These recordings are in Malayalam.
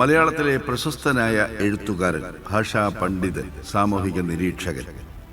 മലയാളത്തിലെ പ്രശസ്തനായ എഴുത്തുകാരൻ ഭാഷാ പണ്ഡിതൻ സാമൂഹിക നിരീക്ഷകൻ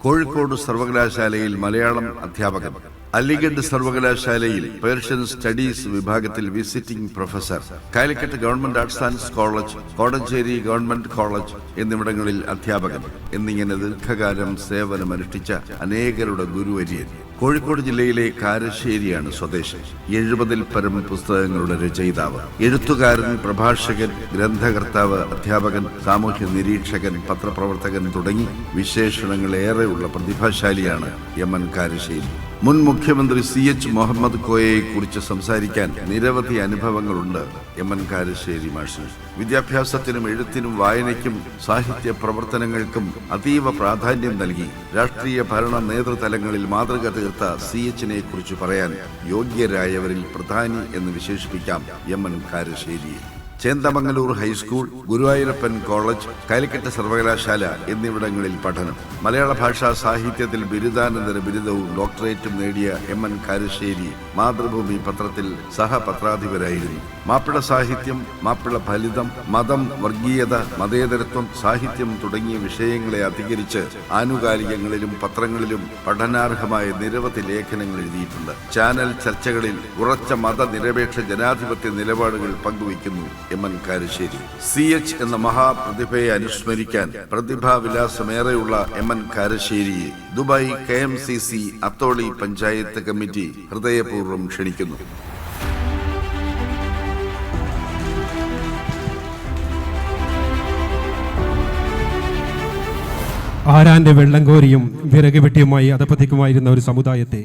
കോഴിക്കോട് സർവകലാശാലയിൽ മലയാളം അധ്യാപകൻ അലിഗഡ് സർവകലാശാലയിൽ പേർഷ്യൻ സ്റ്റഡീസ് വിഭാഗത്തിൽ visiting professor Calicut government arts science college Kodanchery government college എന്നിവിടങ്ങളിൽ അധ്യാപകൻ എന്നിങ്ങനെ ദീർഘകാലം സേവനമനുഷ്ഠിച്ച അനേകരുടെ ഗുരുവര്യൻ. കോഴിക്കോട് ജില്ലയിലെ കാരശ്ശേരിയാണ് സ്വദേശം. എഴുപതിൽ പരം പുസ്തകങ്ങളുടെ രചയിതാവ്. എഴുത്തുകാരൻ പ്രഭാഷകൻ ഗ്രന്ഥകർത്താവ് അധ്യാപകൻ സാമൂഹ്യ നിരീക്ഷകൻ പത്രപ്രവർത്തകൻ തുടങ്ങി വിശേഷണങ്ങളേറെയുള്ള പ്രതിഭാശാലിയാണ് എം എൻ കാരശ്ശേരി. മുൻ മുഖ്യമന്ത്രി സി എച്ച് മുഹമ്മദ് കോയയെ കുറിച്ച് സംസാരിക്കാൻ നിരവധി അനുഭവങ്ങളുണ്ട് എം എൻ കാരശ്ശേരി മാഷിന് വിദ്യാഭ്യാസത്തിനും എഴുത്തിനും വായനയ്ക്കും സാഹിത്യ പ്രവർത്തനങ്ങൾക്കും അതീവ പ്രാധാന്യം നൽകി രാഷ്ട്രീയ ഭരണ നേതൃതലങ്ങളിൽ മാതൃക തീർത്ത സി എച്ചിനെ കുറിച്ച് പറയാൻ യോഗ്യരായവരിൽ പ്രധാനി എന്ന് വിശേഷിപ്പിക്കാം M N കാരശ്ശേരിയെ Chendamangallur high school Guruvayurappan college Calicut സർവകലാശാല എന്നിവിടങ്ങളിൽ പഠനം. മലയാള ഭാഷാ സാഹിത്യത്തിൽ ബിരുദാനന്തര ബിരുദവും ഡോക്ടറേറ്റും നേടിയ എം എൻ കാരശ്ശേരി മാതൃഭൂമി പത്രത്തിൽ സഹപത്രാധിപരായിരുന്നു. മാപ്പിള സാഹിത്യം മാപ്പിള ഫലിതം മതം വർഗീയത മതേതരത്വം സാഹിത്യം തുടങ്ങിയ വിഷയങ്ങളെ അധികരിച്ച് ആനുകാലികങ്ങളിലും പത്രങ്ങളിലും പഠനാർഹമായ നിരവധി ലേഖനങ്ങൾ എഴുതിയിട്ടുണ്ട്. ചാനൽ ചർച്ചകളിൽ ഉറച്ച മതനിരപേക്ഷ ജനാധിപത്യ നിലപാടുകൾ പങ്കുവയ്ക്കുന്നു M N Karassery. C H എന്ന മഹാപ്രതിഭയെ അനുസ്മരിക്കാൻ പ്രതിഭാവിലാസമേറെയുള്ള M N കാരശ്ശേരിയെ Dubai K M C C Atholi panchayat committee ഹൃദയപൂർവം ക്ഷണിക്കുന്നു. ആരാന്റെ വെള്ളം കോരിയും വിറക് വെട്ടിയുമായി അധപതിക്കുമായിരുന്ന ഒരു സമുദായത്തെ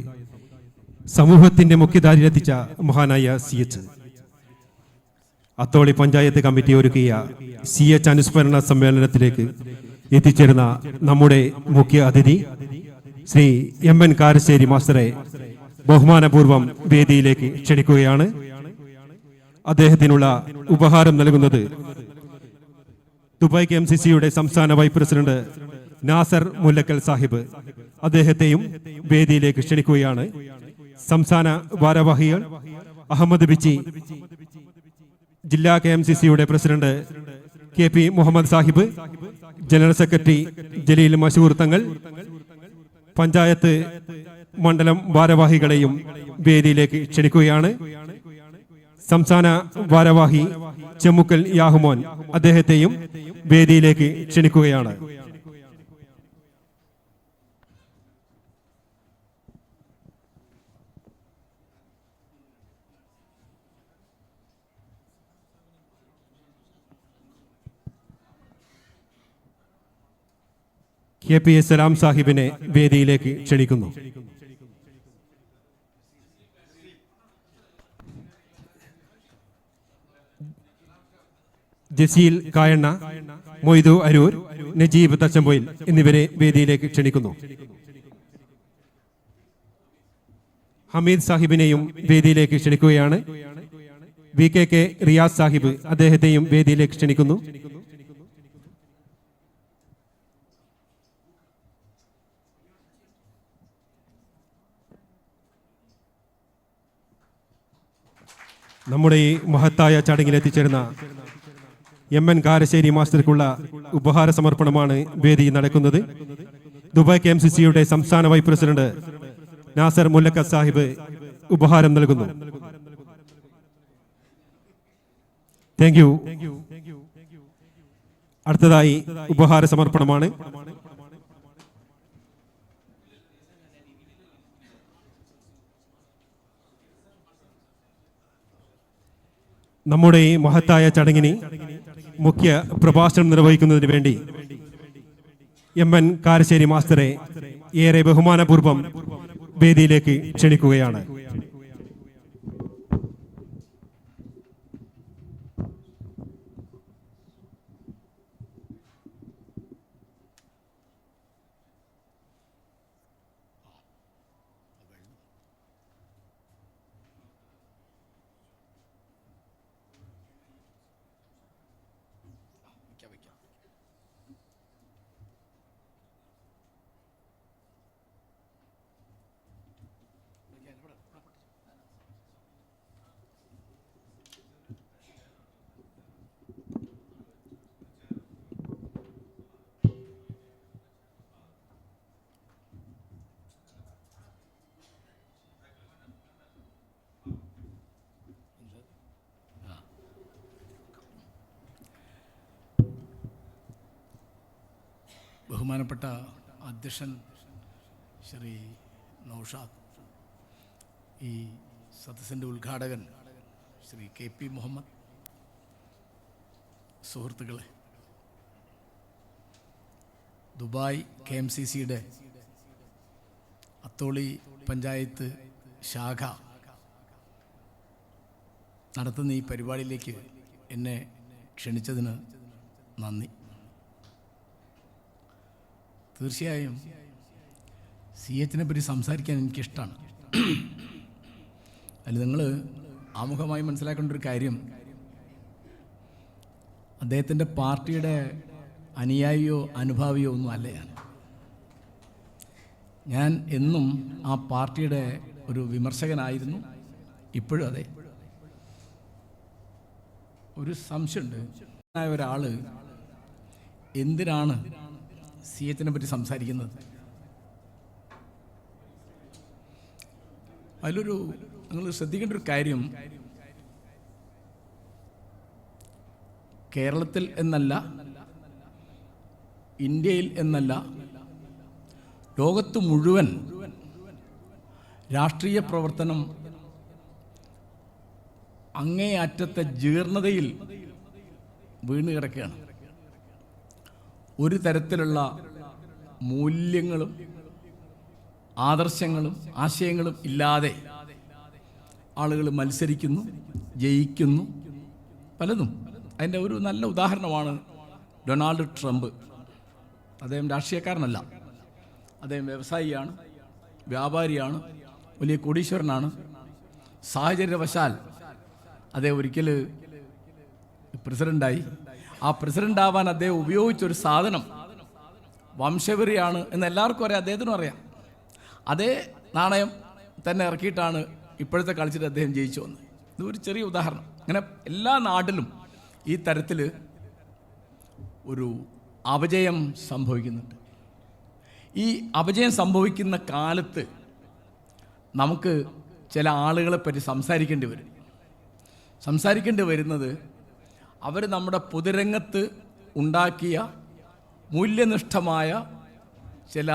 സമൂഹത്തിന്റെ മുഖ്യധാരിലെത്തിച്ച മഹാനായ C H. Atholi panchayat committee ഒരുക്കിയ സി എച്ച് അനുസ്മരണ സമ്മേളനത്തിലേക്ക് എത്തിച്ചേരുന്ന നമ്മുടെ മുഖ്യ അതിഥി ശ്രീ എം എൻ കാരശ്ശേരി മാസ്റ്ററെ ബഹുമാനപൂർവം വേദിയിലേക്ക് ക്ഷണിക്കുകയാണ്. അദ്ദേഹത്തിനുള്ള ഉപഹാരം നൽകുന്നത് ദുബായ് കെ എം സി സിയുടെ സംസ്ഥാന വൈസ് പ്രസിഡന്റ് നാസർ മുല്ലക്കൽ സാഹിബ് അദ്ദേഹത്തെയും വേദിയിലേക്ക് ക്ഷണിക്കുകയാണ്. സംസ്ഥാന ഭാരവാഹികൾ അഹമ്മദ് ബിച്ചി ജില്ലാ കെ എം സി സിയുടെ president K P Muhammed Sahib general secretary Jaleel Mashoor Thangal panchayat മണ്ഡലം ഭാരവാഹികളെയും വേദിയിലേക്ക് ക്ഷണിക്കുകയാണ്. സംസ്ഥാന ഭാരവാഹി ചെമ്മുക്കൽ യാഹുമോൻ അദ്ദേഹത്തെയും വേദിയിലേക്ക് ക്ഷണിക്കുകയാണ്. കെ പി എസ് സലാം സാഹിബിനെ വേദിയിലേക്ക് ക്ഷണിക്കുന്നു. ജസീൽ കായണ്ണ മൊയ്തു അരൂർ നജീബ് തച്ചമ്പൊയിൽ എന്നിവരെ വേദിയിലേക്ക് ക്ഷണിക്കുന്നു. ഹമീദ് സാഹിബിനെയും വേദിയിലേക്ക് ക്ഷണിക്കുകയാണ്. V K K Riyas Sahib അദ്ദേഹത്തെയും വേദിയിലേക്ക് ക്ഷണിക്കുന്നു. നമ്മുടെ ഈ മഹത്തായ ചടങ്ങിൽ എത്തിച്ചേർന്ന എം എൻ കാരശ്ശേരി മാസ്റ്റർക്കുള്ള ഉപഹാര സമർപ്പണമാണ് വേദി നടക്കുന്നത്. ദുബായ് കെ എം സി സിയുടെ സംസ്ഥാന വൈസ് പ്രസിഡന്റ് നാസർ മുല്ലക്ക സാഹിബ് ഉപഹാരം നൽകുന്നു. Thank you. അടുത്തതായി ഉപഹാര സമർപ്പണമാണ്. നമ്മുടെ ഈ മഹത്തായ ചടങ്ങിന് മുഖ്യ പ്രഭാഷണം നിർവഹിക്കുന്നതിന് വേണ്ടി എം എൻ കാരശ്ശേരി മാസ്റ്ററെ ഏറെ ബഹുമാനപൂർവം വേദിയിലേക്ക് ക്ഷണിക്കുകയാണ്. ബഹുമാനപ്പെട്ട അധ്യക്ഷൻ ശ്രീ നൗഷാദ് ഈ സദസ്സിന്റെ ഉദ്ഘാടകൻ ശ്രീ കെ പി മുഹമ്മദ്. സുഹൃത്തുക്കളെ ദുബായ് കെ എം സി സിയുടെ അത്തോളി പഞ്ചായത്ത് ശാഖ നടത്തുന്ന ഈ പരിപാടിയിലേക്ക് എന്നെ ക്ഷണിച്ചതിന് നന്ദി. തീർച്ചയായും. സി എച്ചിനെ പറ്റി സംസാരിക്കാൻ എനിക്കിഷ്ടമാണ് അല്ല നിങ്ങൾ ആമുഖമായി മനസ്സിലാക്കേണ്ട ഒരു കാര്യം. അദ്ദേഹത്തിന്റെ പാർട്ടിയുടെ അനുയായിയോ അനുഭാവിയോ ഒന്നും അല്ല ഞാൻ. ഞാൻ എന്നും ആ പാർട്ടിയുടെ ഒരു വിമർശകനായിരുന്നു. ഇപ്പോഴും അതെ. ഒരു സംശയമുണ്ട്. ഒരാൾ എന്തിനാണ് സി എച്ചിനെ പറ്റി സംസാരിക്കുന്നത്. അതിലൊരു നിങ്ങൾ ശ്രദ്ധിക്കേണ്ട ഒരു കാര്യം കേരളത്തിൽ എന്നല്ല ഇന്ത്യയിൽ എന്നല്ല ലോകത്ത് മുഴുവൻ രാഷ്ട്രീയ പ്രവർത്തനം അങ്ങേയറ്റത്തെ ജീർണതയിൽ വീണ് കിടക്കുകയാണ്. ഒരു തരത്തിലുള്ള മൂല്യങ്ങളും ആദർശങ്ങളും ആശയങ്ങളും ഇല്ലാതെ ആളുകൾ മത്സരിക്കുന്നു ജയിക്കുന്നു പലതും. അതിന്റെ ഒരു നല്ല ഉദാഹരണമാണ് ഡൊണാൾഡ് ട്രംപ്. അദ്ദേഹം രാഷ്ട്രീയക്കാരനല്ല. അദ്ദേഹം വ്യവസായിയാണ് വ്യാപാരിയാണ് വലിയ കോടീശ്വരനാണ്. സാഹചര്യവശാൽ അദ്ദേഹം ഒരിക്കൽ പ്രസിഡന്റായി ആ പ്രസിഡന്റ് ആവാൻ അദ്ദേഹം ഉപയോഗിച്ചൊരു സാധനം. വംശവെറിയാണ് എന്ന് എല്ലാവർക്കും അറിയാം അദ്ദേഹത്തിനും അറിയാം. അതേ നാണയം തന്നെ ഇറക്കിയിട്ടാണ് ഇപ്പോഴത്തെ കളിച്ചിട്ട് അദ്ദേഹം ജയിച്ചു വന്നത്. ഇത് ഒരു ചെറിയ ഉദാഹരണം. അങ്ങനെ എല്ലാ നാട്ടിലും ഈ തരത്തിൽ ഒരു അപജയം സംഭവിക്കുന്നുണ്ട്. ഈ അപജയം സംഭവിക്കുന്ന കാലത്ത് നമുക്ക് ചില ആളുകളെ പറ്റി സംസാരിക്കേണ്ടി വരും. സംസാരിക്കേണ്ടി വരുന്നത് അവർ നമ്മുടെ പൊതുരംഗത്ത് ഉണ്ടാക്കിയ മൂല്യനിഷ്ഠമായ ചില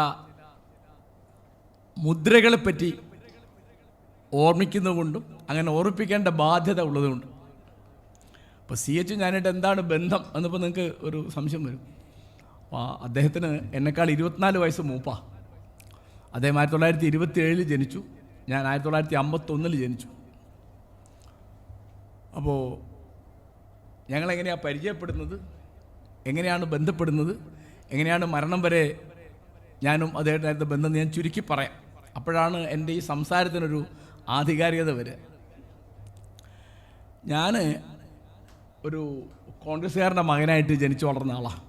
മുദ്രകളെപ്പറ്റി ഓർമ്മിക്കുന്നതുകൊണ്ടും അങ്ങനെ ഓർമ്മിപ്പിക്കേണ്ട ബാധ്യത ഉള്ളതുകൊണ്ടും. അപ്പോൾ സി എച്ച് ഞാനായിട്ട് എന്താണ് ബന്ധം എന്നിപ്പോൾ നിങ്ങൾക്ക് ഒരു സംശയം വരും. അപ്പോൾ അദ്ദേഹത്തിന് എന്നെക്കാൾ ഇരുപത്തിനാല് വയസ്സ് മൂപ്പാ. അദ്ദേഹം ആയിരത്തി തൊള്ളായിരത്തി ഇരുപത്തി ഏഴിൽ ജനിച്ചു. ഞാൻ ആയിരത്തി തൊള്ളായിരത്തി അമ്പത്തൊന്നിൽ ജനിച്ചു. അപ്പോൾ ഞങ്ങളെങ്ങനെയാണ് പരിചയപ്പെടുന്നത്? എങ്ങനെയാണ് ബന്ധപ്പെടുന്നത്? എങ്ങനെയാണ് മരണം വരെ ഞാനും അദ്ദേഹത്തിനായിരുന്ന ബന്ധം ഞാൻ ചുരുക്കി പറയാം. അപ്പോഴാണ് എന്റെ ഈ സംസാരത്തിനൊരു ആധികാരികത വരെ ഞാൻ ഒരു കോൺഗ്രസ്സുകാരന്റെ മകനായിട്ട് ജനിച്ചു വളർന്ന ആളാണ്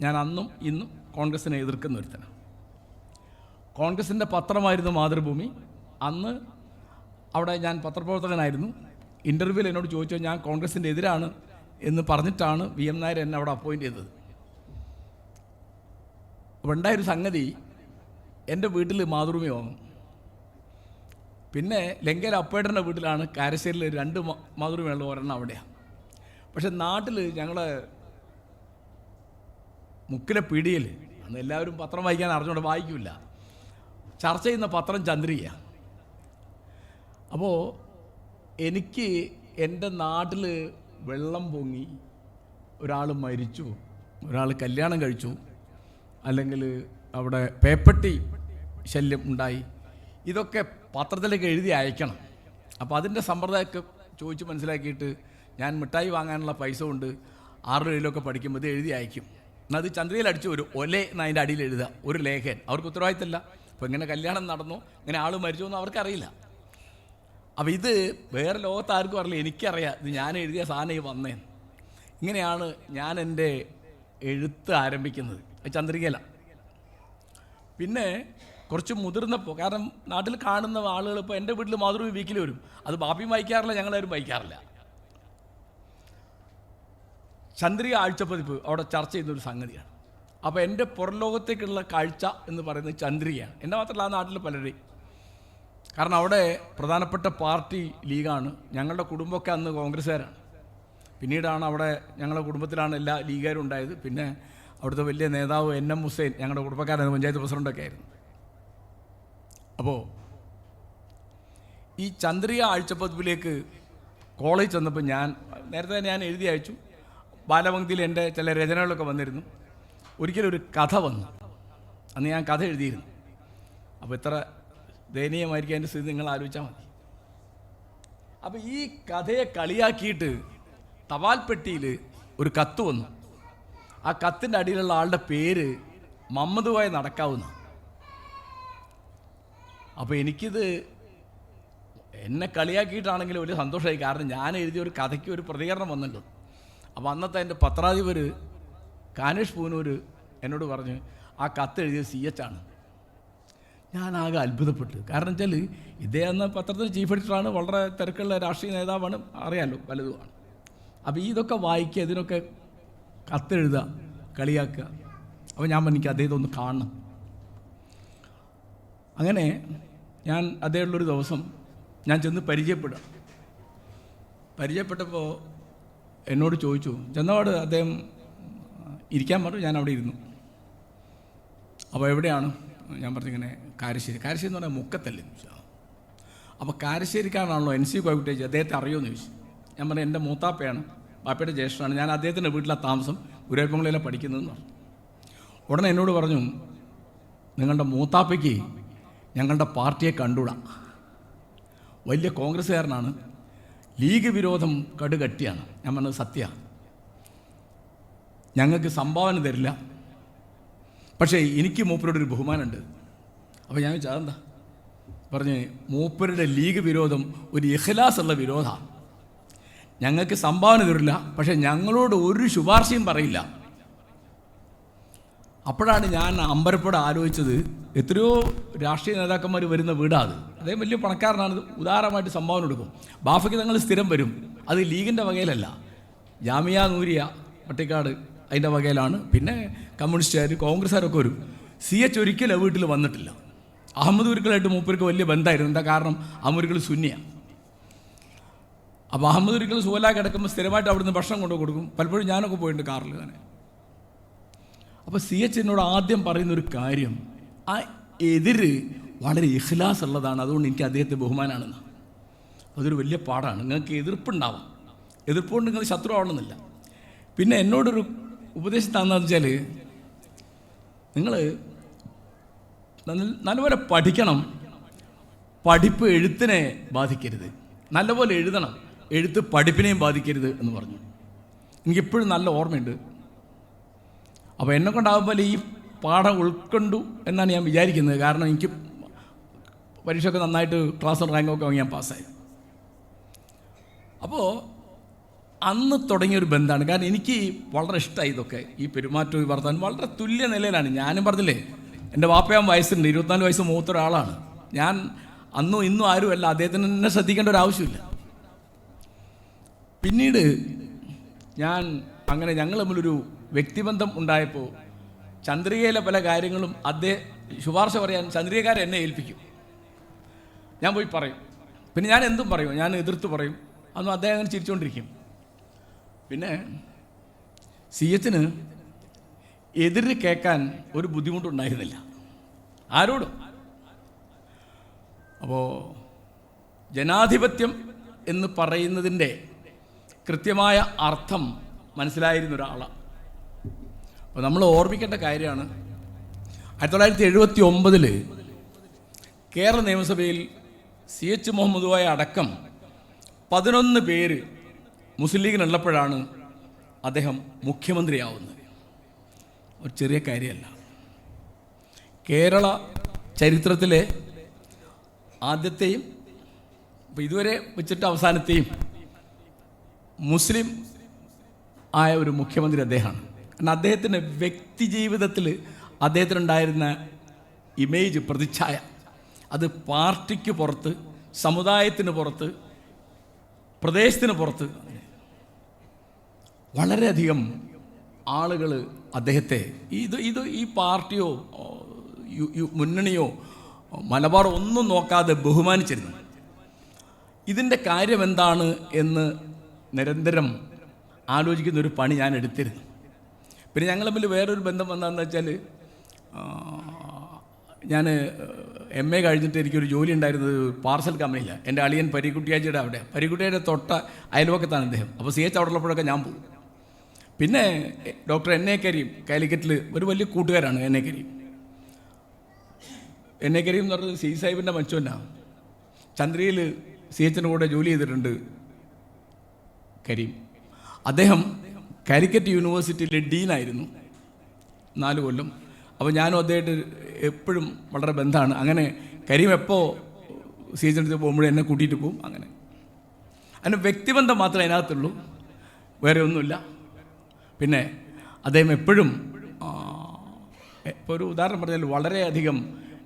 ഞാൻ അന്നും ഇന്നും കോൺഗ്രസ്സിനെ എതിർക്കുന്ന ഒരുത്തനാണ് കോൺഗ്രസിന്റെ പത്രമായിരുന്നു മാതൃഭൂമി. അന്ന് അവിടെ ഞാൻ പത്രപ്രവർത്തകനായിരുന്നു. ഇന്റർവ്യൂവിൽ എന്നോട് ചോദിച്ചോ ഞാൻ കോൺഗ്രസിന്റെ എതിരാണ്. എന്ന് പറഞ്ഞിട്ടാണ് വി എം നായർ എന്നെ അവിടെ അപ്പോയിന്റ് ചെയ്തത്. അപ്പോൾ ഉണ്ടായൊരു സംഗതി എന്റെ വീട്ടിൽ മാതൃഭൂമി വാങ്ങും. പിന്നെ ലങ്കയിൽ അപ്പേട്ടന്റെ വീട്ടിലാണ് കാരശ്ശേരിൽ രണ്ട് മാതൃഭൂമിയുള്ള ഒരെണ്ണം അവിടെയാണ് പക്ഷെ നാട്ടിൽ ഞങ്ങൾ മുക്കിലെ പിടിയിൽ അന്ന് എല്ലാവരും പത്രം വായിക്കാൻ അറിഞ്ഞുകൊണ്ട് വായിക്കില്ല. ചർച്ച ചെയ്യുന്ന പത്രം ചന്ദ്രിക അപ്പോൾ എനിക്ക് എന്റെ നാട്ടിൽ വെള്ളം പൊങ്ങി ഒരാൾ മരിച്ചു ഒരാൾ കല്യാണം കഴിച്ചു അല്ലെങ്കിൽ അവിടെ പേപ്പട്ടി ശല്യം ഉണ്ടായി. ഇതൊക്കെ പത്രത്തിലേക്ക് എഴുതി അയക്കണം. അപ്പോൾ അതിന്റെ സമ്പ്രദായമൊക്കെ ചോദിച്ച് മനസ്സിലാക്കിയിട്ട് ഞാൻ മിഠായി വാങ്ങാനുള്ള പൈസ കൊണ്ട് ആറ് രൂപയിലൊക്കെ പഠിക്കുമ്പോൾ ഇത് എഴുതി അയക്കും. എന്നാൽ അത് ചന്ദ്രയിൽ അടിച്ചു ഒരു ഒലെ എന്ന് അതിന്റെ അടിയിൽ എഴുതുക. ഒരു ലേഖൻ. അവർക്ക് ഉത്തരവാദിത്തമില്ല. അപ്പോൾ ഇങ്ങനെ കല്യാണം നടന്നു ഇങ്ങനെ ആൾ മരിച്ചു എന്ന് അവർക്കറിയില്ല. അപ്പോൾ ഇത് വേറെ ലോകത്ത് ആർക്കും അറിയില്ല. എനിക്കറിയാം. ഇത് ഞാൻ എഴുതിയ സാധനം ഈ വന്നേ. ഇങ്ങനെയാണ് ഞാൻ എന്റെ എഴുത്ത് ആരംഭിക്കുന്നത്. ചന്ദ്രികയില. പിന്നെ കുറച്ച് മുതിർന്നപ്പോൾ കാരണം നാട്ടിൽ കാണുന്ന ആളുകൾ ഇപ്പോൾ എന്റെ വീട്ടിൽ മാതൃഭൂമി വീക്കിൽ വരും. അത് ബാപ്പിയും വായിക്കാറില്ല ഞങ്ങളാരും വായിക്കാറില്ല. ചന്ദ്രിക ആഴ്ചപ്പതിപ്പ് അവിടെ ചർച്ച ചെയ്യുന്ന ഒരു സംഗതിയാണ്. അപ്പോൾ എന്റെ പുറംലോകത്തേക്കുള്ള കാഴ്ച എന്ന് പറയുന്നത് ചന്ദ്രികയാണ്. എന്റെ മാത്രമല്ല ആ നാട്ടിൽ പലരെയും കാരണം അവിടെ പ്രധാനപ്പെട്ട പാർട്ടി ലീഗാണ്. ഞങ്ങളുടെ കുടുംബമൊക്കെ അന്ന് കോൺഗ്രസ്സുകാരാണ്. പിന്നീടാണ് അവിടെ ഞങ്ങളുടെ കുടുംബത്തിലാണ് എല്ലാ ലീഗുകാരും ഉണ്ടായത്. പിന്നെ അവിടുത്തെ വലിയ നേതാവ് എൻ എം ഹുസൈൻ ഞങ്ങളുടെ കുടുംബക്കാരൻ പഞ്ചായത്ത് പ്രസിഡന്റൊക്കെ ആയിരുന്നു. അപ്പോൾ ഈ ചന്ദ്രിക ആഴ്ചപ്പതിപ്പിലേക്ക് കോളേജ് ചെന്നപ്പോൾ ഞാൻ നേരത്തെ ഞാൻ എഴുതി അയച്ചു. ബാലപംക്തിയിൽ എന്റെ ചില രചനകളൊക്കെ വന്നിരുന്നു. ഒരിക്കലും ഒരു കഥ വന്നു. അന്ന് ഞാൻ കഥ എഴുതിയിരുന്നു. അപ്പോൾ ഇത്ര ദയനീയമായിരിക്കും അതിന്റെ സ്ഥിതി നിങ്ങൾ ആലോചിച്ചാൽ മതി. അപ്പോൾ ഈ കഥയെ കളിയാക്കിയിട്ട് തപാൽ പെട്ടിയിൽ ഒരു കത്ത് വന്നു. ആ കത്തിന്റെ അടിയിലുള്ള ആളുടെ പേര് മമ്മദുവായി നടക്കാവുന്ന. അപ്പോൾ എനിക്കിത് എന്നെ കളിയാക്കിയിട്ടാണെങ്കിലും ഒരു സന്തോഷമായി. കാരണം ഞാൻ എഴുതിയ ഒരു കഥയ്ക്ക് ഒരു പ്രതികരണം വന്നല്ലോ. അപ്പോൾ അന്നത്തെ എന്റെ പത്രാധിപർ കാനേഷ് പൂനൂർ എന്നോട് പറഞ്ഞ് ആ കത്ത് എഴുതിയത് സി എച്ച് ആണ്. ഞാൻ ആകെ അത്ഭുതപ്പെട്ടു. കാരണം വെച്ചാൽ ഇദ്ദേഹം എന്ന പത്രത്തിൽ ചീഫ് എഡിറ്ററാണ് വളരെ തിരക്കുള്ള രാഷ്ട്രീയ നേതാവാണ് അറിയാമല്ലോ പലതുമാണ് അപ്പോൾ ഇതൊക്കെ വായിക്കുക ഇതിനൊക്കെ കത്തെഴുതുക കളിയാക്കുക. അപ്പോൾ ഞാൻ എനിക്ക് അദ്ദേഹത്തെ ഒന്ന് കാണണം. അങ്ങനെ ഞാൻ അദ്ദേഹമുള്ളൊരു ദിവസം ഞാൻ ചെന്ന് പരിചയപ്പെടുക. പരിചയപ്പെട്ടപ്പോൾ എന്നോട് ചോദിച്ചു ചെന്നപാട് അദ്ദേഹം ഇരിക്കാൻ പറഞ്ഞു ഞാൻ അവിടെ ഇരുന്നു. അപ്പോൾ എവിടെയാണ്? ഞാൻ പറഞ്ഞിങ്ങനെ കാരശ്ശേരി കാരശ്ശേരി എന്ന് പറഞ്ഞാൽ മുക്കത്തല്ലേ അപ്പോൾ കാരശ്ശേരിക്കാരനാണല്ലോ എൻ സി കോവിട്ടേജ് അദ്ദേഹത്തെ അറിയുമെന്ന് ചോദിച്ചു. ഞാൻ പറഞ്ഞു എന്റെ മൂത്താപ്പയാണ് പാപ്പയുടെ ജ്യേഷ്ഠനാണ്. ഞാൻ അദ്ദേഹത്തിന്റെ വീട്ടിലെ താമസം ഗുരുവായൂർപ്പങ്ങളിലെ പഠിക്കുന്നതെന്ന് പറഞ്ഞു. ഉടനെ എന്നോട് പറഞ്ഞു നിങ്ങളുടെ മൂത്താപ്പയ്ക്ക് ഞങ്ങളുടെ പാർട്ടിയെ കണ്ടുകൂടാ വലിയ കോൺഗ്രസ്സുകാരനാണ്. ലീഗ് വിരോധം കടുകട്ടിയാണ്. ഞാൻ പറഞ്ഞത് സത്യമാണ് ഞങ്ങൾക്ക് സംഭാവന തരില്ല. പക്ഷേ എനിക്ക് മൂപ്പരോട് ഒരു ബഹുമാനമുണ്ട്. അപ്പോൾ ഞാൻ ചോദിച്ചാൽ അതെന്താ? പറഞ്ഞ് മൂപ്പരുടെ ലീഗ് വിരോധം ഒരു ഇഖ്ലാസ് ഉള്ള വിരോധമാണ് ഞങ്ങൾക്ക് സംഭാവന തരില്ല പക്ഷേ ഞങ്ങളോട് ഒരു ശുപാർശയും പറയില്ല. അപ്പോഴാണ് ഞാൻ അമ്പരപ്പോടെ ആലോചിച്ചത് എത്രയോ രാഷ്ട്രീയ നേതാക്കന്മാർ വരുന്ന വീടാത് അദ്ദേഹം വലിയ പണക്കാരനാണ് ഉദാഹരണമായിട്ട് സംഭാവന കൊടുക്കും. ബാഫയ്ക്ക് തങ്ങൾ സ്ഥിരം വരും. അത് ലീഗിന്റെ വകയിലല്ല. ജാമിയ നൂരിയ പട്ടിക്കാട് അതിന്റെ വകയിലാണ്. പിന്നെ കമ്മ്യൂണിസ്റ്റുകാർ കോൺഗ്രസ്സുകാരൊക്കെ വരും സി എച്ച് ഒരിക്കലും വീട്ടിൽ വന്നിട്ടില്ല. അഹമ്മദ് ഉരുക്കളായിട്ട് മൂപ്പർക്ക് വലിയ ബന്ധമായിരുന്നു എന്താ കാരണം? അഹമ്മദ് സുന്നിയാണ് അപ്പോൾ അഹമ്മദ് ഒരിക്കൽ സുഖല കിടക്കുമ്പോൾ സ്ഥിരമായിട്ട് അവിടുന്ന് ഭക്ഷണം കൊണ്ടു കൊടുക്കും. പലപ്പോഴും ഞാനൊക്കെ പോയിട്ടുണ്ട് കാറിൽ തന്നെ. അപ്പോൾ സി എച്ച് എന്നോട് ആദ്യം പറയുന്നൊരു കാര്യം ആ എതിര് വളരെ ഇഖ്ലാസ് ഉള്ളതാണ് അതുകൊണ്ട് എനിക്ക് അദ്ദേഹത്തെ ബഹുമാനാണെന്ന്. അതൊരു വലിയ പാടാണ്. നിങ്ങൾക്ക് എതിർപ്പുണ്ടാവാം. എതിർപ്പുകൊണ്ട് നിങ്ങൾ ശത്രു ആവണമെന്നില്ല പിന്നെ എന്നോടൊരു ഉപദേശം തന്നതെന്ന് വെച്ചാൽ നിങ്ങൾ നല്ല- നല്ലപോലെ പഠിക്കണം. പഠിപ്പ് എഴുത്തിനെ ബാധിക്കരുത്. നല്ലപോലെ എഴുതണം. എഴുത്ത് പഠിപ്പിനെയും ബാധിക്കരുത് എന്ന് പറഞ്ഞു. എനിക്കിപ്പോഴും നല്ല ഓർമ്മയുണ്ട്. അപ്പോൾ എന്നെ കൊണ്ടാകുമ്പോൾ ഈ പാഠം ഉൾക്കൊണ്ടു എന്നാണ് ഞാൻ വിചാരിക്കുന്നത്. കാരണം എനിക്ക് പരീക്ഷയൊക്കെ നന്നായിട്ട് ക്ലാസ് റാങ്കൊക്കെ വാങ്ങി ഞാൻ പാസ്സായി. അപ്പോൾ അന്ന് തുടങ്ങിയ ഒരു ബന്ധമാണ്. കാരണം എനിക്ക് വളരെ ഇഷ്ടമായി ഇതൊക്കെ. ഈ പെരുമാറ്റവും ഈ വർത്താനം വളരെ തുല്യ നിലയിലാണ്. ഞാനും പറഞ്ഞില്ലേ എന്റെ വാപ്പയാൻ വയസ്സുണ്ട്. ഇരുപത്തിനാല് വയസ്സ് മൂത്ത ഒരാളാണ് ഞാൻ അന്നും ഇന്നും ആരുമല്ല അദ്ദേഹത്തിന് തന്നെ ശ്രദ്ധിക്കേണ്ട ഒരു ആവശ്യമില്ല. പിന്നീട് ഞാൻ അങ്ങനെ ഞങ്ങൾ തമ്മിലൊരു വ്യക്തിബന്ധം ഉണ്ടായപ്പോൾ ചന്ദ്രികയിലെ പല കാര്യങ്ങളും അദ്ദേഹം ശുപാർശ പറയാൻ ചന്ദ്രികക്കാരെ എന്നെ ഏൽപ്പിക്കും. ഞാൻ പോയി പറയും. പിന്നെ ഞാൻ എന്തും പറയും. ഞാൻ എതിർത്ത് പറയും. അന്നും അദ്ദേഹം അങ്ങനെ ചിരിച്ചുകൊണ്ടിരിക്കും. പിന്നെ സി എച്ചിന് എതിര് കേൾക്കാൻ ഒരു ബുദ്ധിമുട്ടുണ്ടായിരുന്നില്ല. ആരോടും? അപ്പോൾ ജനാധിപത്യം എന്ന് പറയുന്നതിന്റെ കൃത്യമായ അർത്ഥം മനസ്സിലായിരുന്ന ഒരാളാണ് അപ്പോൾ നമ്മൾ ഓർമ്മിക്കേണ്ട കാര്യമാണ് ആയിരത്തി തൊള്ളായിരത്തി എഴുപത്തി ഒമ്പതിൽ കേരള നിയമസഭയിൽ സി എച്ച് മുഹമ്മദുവായ അടക്കം പതിനൊന്ന് പേര് മുസ്ലിം ലീഗിനുള്ളപ്പോഴാണ് അദ്ദേഹം മുഖ്യമന്ത്രിയാവുന്നത്. ഒരു ചെറിയ കാര്യമല്ല. കേരള ചരിത്രത്തിലെ ആദ്യത്തെയും ഇപ്പം ഇതുവരെ വെച്ചിട്ട് അവസാനത്തെയും മുസ്ലിം ആയ ഒരു മുഖ്യമന്ത്രി അദ്ദേഹമാണ്. കാരണം അദ്ദേഹത്തിന്റെ വ്യക്തി ജീവിതത്തിൽ അദ്ദേഹത്തിനുണ്ടായിരുന്ന ഇമേജ് പ്രതിച്ഛായ അത് പാർട്ടിക്ക് പുറത്ത് സമുദായത്തിന് പുറത്ത് പ്രദേശത്തിന് പുറത്ത് വളരെയധികം ആളുകൾ അദ്ദേഹത്തെ ഇത് ഇത് ഈ പാർട്ടിയോ മുന്നണിയോ മലബാർ ഒന്നും നോക്കാതെ ബഹുമാനിച്ചിരുന്നു. ഇതിന്റെ കാര്യം എന്താണ് എന്ന് നിരന്തരം ആലോചിക്കുന്ന ഒരു പണി ഞാൻ എടുത്തിരുന്നു. പിന്നെ ഞങ്ങൾ തമ്മിൽ വേറൊരു ബന്ധം വന്നതെന്ന് വെച്ചാൽ ഞാൻ എം എ കഴിഞ്ഞിട്ട് എനിക്കൊരു ജോലി ഉണ്ടായിരുന്നത് പാർസൽ കമ്പനിയിലാണ്. എന്റെ അളിയൻ പരിക്കുട്ടിയാച്ചിയുടെ അവിടെ. പരിക്കുട്ടിയുടെ തൊട്ട അയൽവക്കത്താണ് അദ്ദേഹം. അപ്പോൾ സി എച്ച് അവിടെ ഉള്ളപ്പോഴൊക്കെ ഞാൻ പോകും പിന്നെ ഡോക്ടർ എൻ എ കരീം കാലിക്കറ്റിൽ ഒരു വലിയ കൂട്ടുകാരാണ് N A Kareem. N A Kareem എന്ന് പറഞ്ഞത് സി സാഹിബിന്റെ മച്ചോനാണ് ചന്ദ്രയിൽ സി എച്ചിന്റെ കൂടെ ജോലി ചെയ്തിട്ടുണ്ട് കരീം. അദ്ദേഹം കാലിക്കറ്റ് യൂണിവേഴ്സിറ്റിയിലെ ഡീനായിരുന്നു നാല് കൊല്ലം. അപ്പോൾ ഞാനും അദ്ദേഹമായിട്ട് എപ്പോഴും വളരെ ബന്ധമാണ്. അങ്ങനെ കരീം എപ്പോൾ സി എച്ചിന്റെ പോകുമ്പോഴും എന്നെ കൂട്ടിയിട്ട് പോകും അങ്ങനെ. അതിന് വ്യക്തിബന്ധം മാത്രമേ അതിനകത്തുള്ളൂ. വേറെ ഒന്നുമില്ല. പിന്നെ അദ്ദേഹം എപ്പോഴും ഇപ്പോൾ ഒരു ഉദാഹരണം പറഞ്ഞാൽ വളരെയധികം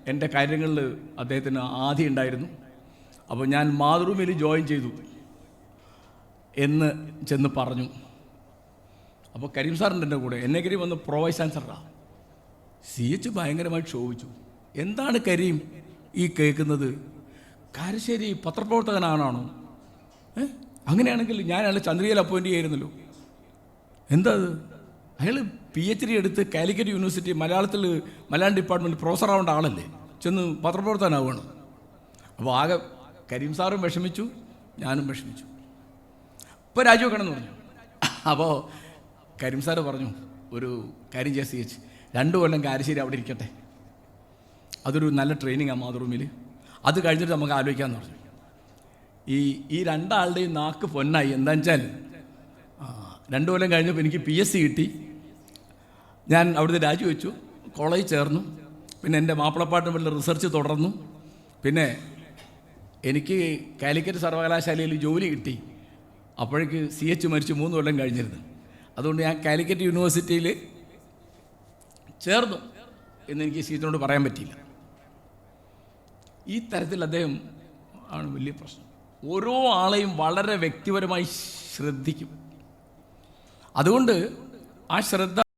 എന്റെ കാര്യങ്ങളിൽ അദ്ദേഹത്തിന് ആധി ഉണ്ടായിരുന്നു. അപ്പോൾ ഞാൻ മാതൃഭൂമിയിൽ ജോയിൻ ചെയ്തു എന്ന് ചെന്ന് പറഞ്ഞു. അപ്പോൾ കരീം സാറിന്റെ എന്റെ കൂടെ എന്നെ കരീം വന്ന് പ്രൊവൈസ് ചാൻസലറാണ് സി എച്ച് ഭയങ്കരമായിട്ട് ക്ഷോഭിച്ചു. എന്താണ് കരീം ഈ കേൾക്കുന്നത്? കാരശ്ശേരി പത്രപ്രവർത്തകനാണോ ഏ? അങ്ങനെയാണെങ്കിൽ ഞാൻ അയാളെ ചന്ദ്രയിൽ അപ്പോയിന്റ് ചെയ്യായിരുന്നല്ലോ. എന്താ അയാൾ പി എച്ച് ഡി എടുത്ത് കാലിക്കറ്റ് യൂണിവേഴ്സിറ്റി മലയാളത്തിൽ മലയാളം ഡിപ്പാർട്ട്മെന്റ് പ്രൊഫസർ ആവേണ്ട ആളല്ലേ? ചെന്ന് പത്രപ്രവർത്തനാവുകയാണ് അപ്പോൾ ആകെ കരീം സാറും വിഷമിച്ചു ഞാനും വിഷമിച്ചു. ഇപ്പോൾ രാജിവെക്കണമെന്ന് പറഞ്ഞു. അപ്പോൾ കരീം സാറ് പറഞ്ഞു ഒരു കാര്യം ചെയ്യാൻ സി എച്ച്. രണ്ട് കൊല്ലം കാരശ്ശേരി അവിടെ ഇരിക്കട്ടെ. അതൊരു നല്ല ട്രെയിനിങ് ആ മാതൃഭൂമിയിൽ അത് കഴിഞ്ഞിട്ട് നമുക്ക് ആലോചിക്കാമെന്ന് പറഞ്ഞു. ഈ ഈ രണ്ടാളുടെയും നാക്ക് പൊന്നായി. എന്താണെന്ന് വെച്ചാൽ ആ, രണ്ട് കൊല്ലം കഴിഞ്ഞപ്പോൾ എനിക്ക് പി എസ് സി കിട്ടി. ഞാൻ അവിടുത്തെ രാജിവെച്ചു. കോളേജ് ചേർന്നു. പിന്നെ എന്റെ മാപ്പിളപ്പാട്ട് വലിയ റിസർച്ച് തുടർന്നു. പിന്നെ എനിക്ക് കാലിക്കറ്റ് സർവകലാശാലയിൽ ജോലി കിട്ടി. അപ്പോഴേക്ക് സി എച്ച് മരിച്ചു മൂന്ന് കൊല്ലം കഴിഞ്ഞിരുന്നു. അതുകൊണ്ട് ഞാൻ കാലിക്കറ്റ് യൂണിവേഴ്സിറ്റിയിൽ ചേർന്നു എന്നെനിക്ക് സീറ്റിനോട് പറയാൻ പറ്റിയില്ല. ഈ തരത്തിൽ അദ്ദേഹം ആണ് വലിയ പ്രശ്നം. ഓരോ ആളെയും വളരെ വ്യക്തിപരമായി ശ്രദ്ധിക്കും. അതുകൊണ്ട് ആ ശ്രദ്ധ